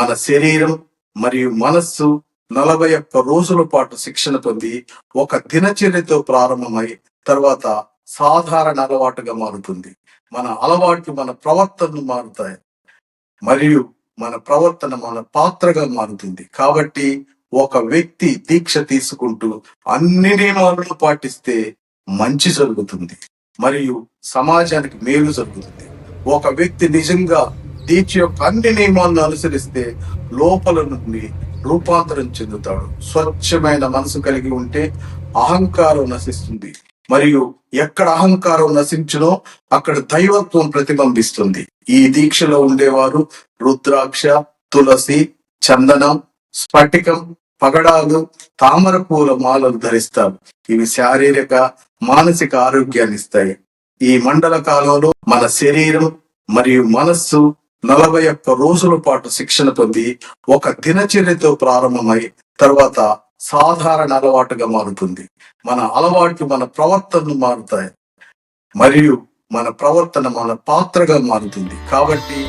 మన శరీరం మరియు మనస్సు నలభై ఒక్క రోజుల పాటు శిక్షణ పొంది ఒక దినచర్యతో ప్రారంభమై తర్వాత సాధారణ అలవాటుగా మారుతుంది. మన అలవాట్లు మన ప్రవర్తనను మారుతాయి మరియు మన ప్రవర్తన మన పాత్రగా మారుతుంది. కాబట్టి ఒక వ్యక్తి దీక్ష తీసుకుంటూ అన్ని నియమాలను పాటిస్తే మంచి జరుగుతుంది. మరియు సమాజానికి మేలు జరుగుతుంది. ఒక వ్యక్తి నిజంగా దీక్ష యొక్క అన్ని నియమాలను అనుసరిస్తే లోపల నుండి రూపాంతరం చెందుతాడు. స్వచ్ఛమైన మనసు కలిగి ఉంటే అహంకారం నశిస్తుంది. మరియు ఎక్కడ అహంకారం నశించునో అక్కడ దైవత్వం ప్రతిబింబిస్తుంది. ఈ దీక్షలో ఉండేవారు రుద్రాక్ష తులసి చందనం స్ఫటికం పగడాలు తామర పూల మాలలు ధరిస్తారు. ఇవి శారీరక మానసిక ఆరోగ్యాన్ని ఇస్తాయి. ఈ మండల కాలంలో మన శరీరం మరియు మనస్సు నలభై ఒక్క రోజుల పాటు శిక్షణ పొంది ఒక దినచర్యతో ప్రారంభమై తర్వాత సాధారణ అలవాటుగా మారుతుంది. మన అలవాట్లు మన ప్రవర్తనను మారుతాయి. మరియు మన ప్రవర్తన మన పాత్రగా మారుతుంది. కాబట్టి